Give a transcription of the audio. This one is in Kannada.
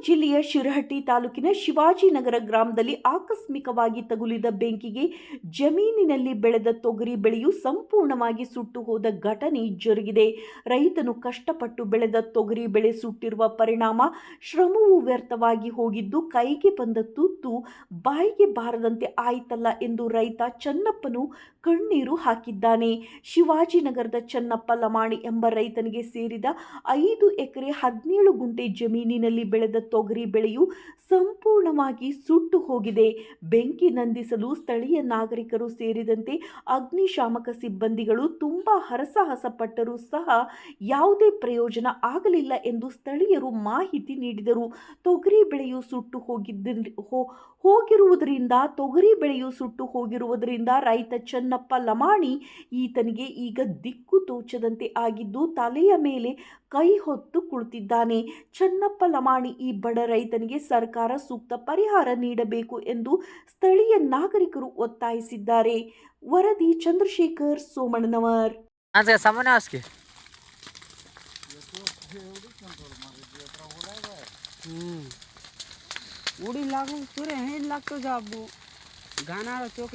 ಜಿಲ್ಲೆಯ ಶಿರಹಟ್ಟಿ ತಾಲೂಕಿನ ಶಿವಾಜಿನಗರ ಗ್ರಾಮದಲ್ಲಿ ಆಕಸ್ಮಿಕವಾಗಿ ತಗುಲಿದ ಬೆಂಕಿಗೆ ಜಮೀನಿನಲ್ಲಿ ಬೆಳೆದ ತೊಗರಿ ಬೆಳೆಯು ಸಂಪೂರ್ಣವಾಗಿ ಸುಟ್ಟು ಹೋದ ಘಟನೆ ಜರುಗಿದೆ. ರೈತನು ಕಷ್ಟಪಟ್ಟು ಬೆಳೆದ ತೊಗರಿ ಬೆಳೆ ಸುಟ್ಟಿರುವ ಪರಿಣಾಮ ಶ್ರಮವು ವ್ಯರ್ಥವಾಗಿ ಹೋಗಿದ್ದು ಕೈಗೆ ಬಂದ ತುತ್ತು ಬಾಯಿಗೆ ಬಾರದಂತೆ ಆಯಿತಲ್ಲ ಎಂದು ರೈತ ಚನ್ನಪ್ಪನು ಕಣ್ಣೀರು ಹಾಕಿದ್ದಾನೆ. ಶಿವಾಜಿನಗರದ ಚನ್ನಪ್ಪ ಲಮಾಣಿ ಎಂಬ ರೈತನಿಗೆ ಸೇರಿದ ಐದು ಎಕರೆ ಹದಿನೇಳು ಗುಂಟೆ ಜಮೀನಿನಲ್ಲಿ ಬೆಳೆದ ತೊಗರಿ ಬೆಳೆಯು ಸಂಪೂರ್ಣವಾಗಿ ಸುಟ್ಟು ಹೋಗಿದೆ. ಬೆಂಕಿ ನಂದಿಸಲು ಸ್ಥಳೀಯ ನಾಗರಿಕರು ಸೇರಿದಂತೆ ಅಗ್ನಿಶಾಮಕ ಸಿಬ್ಬಂದಿಗಳು ತುಂಬಾ ಹರಸಾಹಸ ಪಟ್ಟರೂ ಸಹ ಯಾವುದೇ ಪ್ರಯೋಜನ ಆಗಲಿಲ್ಲ ಎಂದು ಸ್ಥಳೀಯರು ಮಾಹಿತಿ ನೀಡಿದರು. ತೊಗರಿ ಬೆಳೆಯು ಸುಟ್ಟು ಹೋಗಿದ್ದ ಹೋಗಿರುವುದರಿಂದ, ತೊಗರಿ ಬೆಳೆಯು ಸುಟ್ಟು ಹೋಗಿರುವುದರಿಂದ ರೈತ ಚನ್ನಪ್ಪ ಲಮಾಣಿ ಈತನಿಗೆ ಈಗ ದಿಕ್ಕು ತೋಚದಂತೆ ಆಗಿದ್ದು, ತಲೆಯ ಮೇಲೆ ಕೈ ಹೊತ್ತು ಕುಳಿತಿದ್ದಾನೆ ಚನ್ನಪ್ಪ ಲಮಾಣಿ ಈ ಬಡ ರೈತನಿಗೆ ಸರ್ಕಾರ ಸೂಕ್ತ ಪರಿಹಾರ ನೀಡಬೇಕು ಎಂದು ಸ್ಥಳೀಯ ನಾಗರಿಕರು ಒತ್ತಾಯಿಸಿದ್ದಾರೆ. ವರದಿ ಚಂದ್ರಶೇಖರ್ ಸೋಮಣ್ಣವರ್ ಅದೇ ಸಮನ ಆಸ್ಕೆ ಹೆಂಗೆ લાગું સુરે હે જ લાગતો છે આબુ ગાનારો ચોક